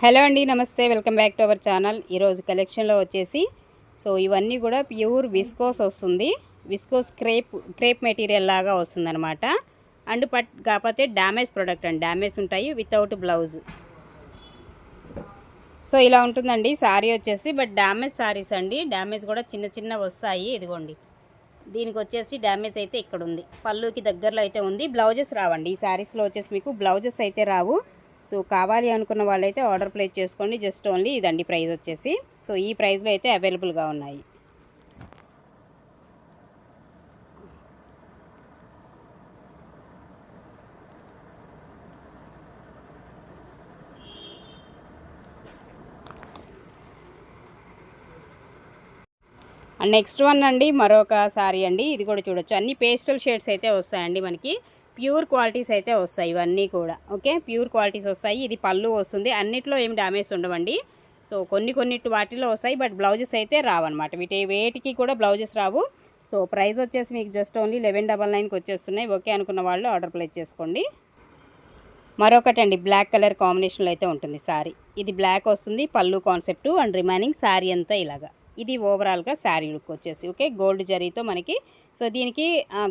Hello అండి namaste. Welcome back to our channel. ఈరోజు కలెక్షన్లో వచ్చేసి సో ఇవన్నీ కూడా ప్యూర్ విస్కోస్ వస్తుంది. విస్కోస్ క్రేప్ క్రేప్ మెటీరియల్ లాగా వస్తుంది అనమాట అండ్ పట్ కాకపోతే డ్యామేజ్ ప్రోడక్ట్ అండి. డ్యామేజ్ ఉంటాయి వితౌట్ బ్లౌజ్. సో ఇలా ఉంటుందండి శారీ వచ్చేసి. బట్ డ్యామేజ్ శారీస్ అండి. డ్యామేజ్ కూడా చిన్న చిన్న వస్తాయి. ఇదిగోండి. దీనికి వచ్చేసి డ్యామేజ్ అయితే ఇక్కడ ఉంది పళ్ళుకి దగ్గరలో అయితే ఉంది. బ్లౌజెస్ రావండి. ఈ శారీస్లో వచ్చేసి మీకు బ్లౌజెస్ అయితే రావు. సో కావాలి అనుకున్న వాళ్ళైతే ఆర్డర్ ప్లేస్ చేసుకోండి. జస్ట్ ఓన్లీ ఇదండి ప్రైస్ వచ్చేసి. సో ఈ ప్రైస్లో అయితే అవైలబుల్గా ఉన్నాయి. నెక్స్ట్ వన్ అండి మరొక సారీ అండి. ఇది కూడా చూడొచ్చు. అన్ని పేస్టల్ షేడ్స్ అయితే వస్తాయండి మనకి. ప్యూర్ క్వాలిటీస్ అయితే వస్తాయి ఇవన్నీ కూడా ఓకే? ప్యూర్ క్వాలిటీస్ వస్తాయి ఇది పళ్ళు వస్తుంది అన్నిట్లో ఏం డ్యామేజ్ ఉండవండి. సో కొన్ని కొన్నిటి వాటిలో వస్తాయి బట్ బ్లౌజెస్ అయితే రావన్నమాట. వీటి వేటికి కూడా బ్లౌజెస్ రావు. సో ప్రైస్ వచ్చేసి మీకు జస్ట్ ఓన్లీ లెవెన్ డబల్ నైన్కి వచ్చేస్తున్నాయి. ఓకే అనుకున్న వాళ్ళు ఆర్డర్ ప్లేస్ చేసుకోండి. మరొకటి అండి బ్లాక్ కలర్ కాంబినేషన్లో అయితే ఉంటుంది శారీ ఇది బ్లాక్ వస్తుంది పళ్ళు కాన్సెప్ట్ అండ్ రిమైనింగ్ శారీ అంతా ఇలాగా. ఇది ఓవరాల్గా శారీ లుక్ వచ్చేసి ఓకే? గోల్డ్ జరీతో మనకి సో దీనికి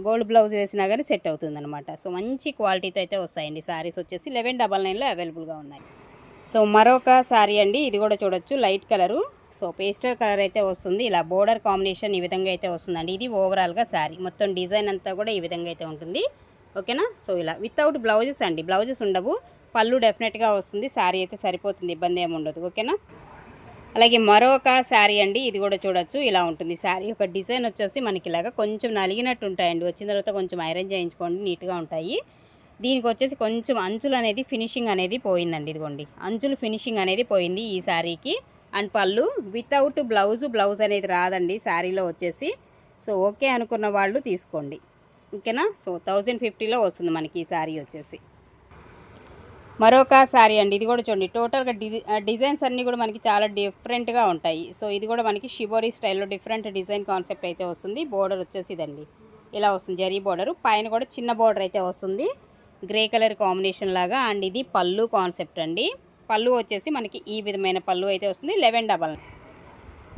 గోల్డ్ బ్లౌజ్ వేసినా కానీ సెట్ అవుతుంది అనమాట సో మంచి క్వాలిటీతో అయితే వస్తాయండి శారీస్ వచ్చేసి. లెవెన్ డబల్ నైన్లో అవైలబుల్గా ఉన్నాయి. సో మరొక శారీ అండి ఇది కూడా చూడొచ్చు light colour. So pastel colour అయితే వస్తుంది. ఇలా బోర్డర్ కాంబినేషన్ ఈ విధంగా అయితే వస్తుందండి. ఇది ఓవరాల్గా శారీ. మొత్తం డిజైన్ అంతా కూడా ఈ విధంగా అయితే ఉంటుంది. ఓకేనా? సో ఇలా వితౌట్ బ్లౌజెస్ అండి. బ్లౌజెస్ ఉండవు. పళ్ళు డెఫినెట్గా వస్తుంది. శారీ అయితే సరిపోతుంది. ఇబ్బంది ఏమి ఉండదు. ఓకేనా? అలాగే మరొక శారీ అండి ఇది కూడా చూడొచ్చు ఇలా ఉంటుంది శారీ. ఒక డిజైన్ వచ్చేసి మనకి ఇలాగా కొంచెం నలిగినట్టు ఉంటాయండి. వచ్చిన తర్వాత కొంచెం ఐరన్ చేయించుకోండి నీట్గా ఉంటాయి. దీనికి వచ్చేసి కొంచెం అంచులు అనేది ఫినిషింగ్ అనేది పోయిందండి ఇదిగోండి. అంచులు ఫినిషింగ్ అనేది పోయింది ఈ శారీకి. అండ్ పళ్ళు వితౌట్ బ్లౌజ్ బ్లౌజ్ అనేది రాదండి శారీలో వచ్చేసి. సో ఓకే అనుకున్న వాళ్ళు తీసుకోండి. ఓకేనా? సో థౌజండ్ ఫిఫ్టీలో వస్తుంది మనకి ఈ శారీ వచ్చేసి. మరొక శారీ అండి ఇది కూడా చూడండి. టోటల్గా డిజైన్స్ అన్నీ కూడా మనకి చాలా డిఫరెంట్గా ఉంటాయి. సో ఇది కూడా మనకి షిబోరీ స్టైల్లో డిఫరెంట్ డిజైన్ కాన్సెప్ట్ అయితే వస్తుంది. బోర్డర్ వచ్చేసి ఇదండి. ఇలా వస్తుంది జరీ బోర్డర్ పైన కూడా చిన్న బోర్డర్ అయితే వస్తుంది. గ్రే కలర్ కాంబినేషన్ లాగా. అండ్ ఇది పళ్ళు కాన్సెప్ట్ అండి. పళ్ళు వచ్చేసి మనకి ఈ విధమైన పళ్ళు అయితే వస్తుంది. లెవెన్ డబల్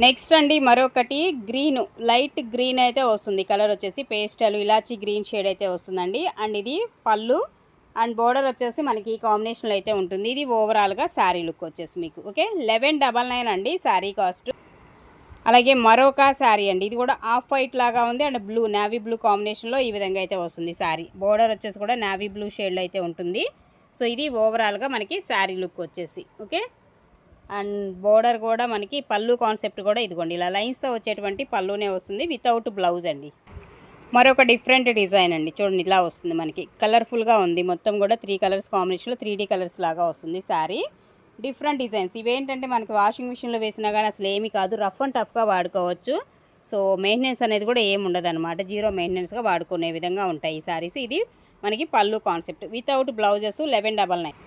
నెక్స్ట్ అండి మరొకటి గ్రీన్ లైట్ గ్రీన్ అయితే వస్తుంది. కలర్ వచ్చేసి పేస్టల్ ఇలాచి గ్రీన్ షేడ్ అయితే వస్తుందండి. అండ్ ఇది పళ్ళు అండ్ బోర్డర్ వచ్చేసి మనకి ఈ కాంబినేషన్లో అయితే ఉంటుంది. ఇది ఓవరాల్గా శారీ లుక్ వచ్చేసి మీకు ఓకే? లెవెన్ డబల్ నైన్ అండి శారీ కాస్ట్. అలాగే మరొక శారీ అండి. ఇది కూడా ఆఫ్ వైట్ లాగా ఉంది అండ్ బ్లూ నావీ బ్లూ కాంబినేషన్లో ఈ విధంగా అయితే వస్తుంది శారీ. బోర్డర్ వచ్చేసి కూడా నావీ బ్లూ షేడ్లో అయితే ఉంటుంది. సో ఇది ఓవరాల్గా మనకి శారీ లుక్ వచ్చేసి ఓకే? అండ్ బోర్డర్ కూడా మనకి పళ్ళు కాన్సెప్ట్ కూడా ఇదిగోండి. ఇలా లైన్స్తో వచ్చేటువంటి పళ్ళునే వస్తుంది. వితౌట్ బ్లౌజ్ అండి. మరొక డిఫరెంట్ డిజైన్ అండి. చూడండి ఇలా వస్తుంది మనకి. కలర్ఫుల్గా ఉంది. మొత్తం కూడా త్రీ కలర్స్ కాంబినేషన్లో త్రీ డీ కలర్స్ లాగా వస్తుంది శారీ. Different designs. ఇవేంటంటే మనకి వాషింగ్ మిషన్లో వేసినా కానీ అసలు ఏమీ కాదు. రఫ్ అండ్ టఫ్గా వాడుకోవచ్చు. సో మెయింటెనెన్స్ అనేది కూడా ఏమి ఉండదు అనమాట జీరో మెయింటెనెన్స్గా వాడుకునే విధంగా ఉంటాయి ఈ శారీస్. ఇది మనకి pallu concept. Without blouses eleven double nine.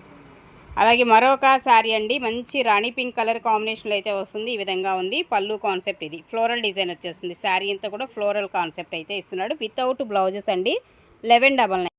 అలాగే మరొక శారీ అండి మంచి రాణి పింక్ కలర్ కాంబినేషన్లో అయితే వస్తుంది ఈ విధంగా ఉంది. పళ్ళు కాన్సెప్ట్ ఇది. ఫ్లోరల్ డిజైన్ వచ్చేస్తుంది. శారీ అంతా కూడా ఫ్లోరల్ కాన్సెప్ట్ అయితే ఇస్తున్నాడు. వితౌట్ బ్లౌజెస్ అండి. Eleven double nine.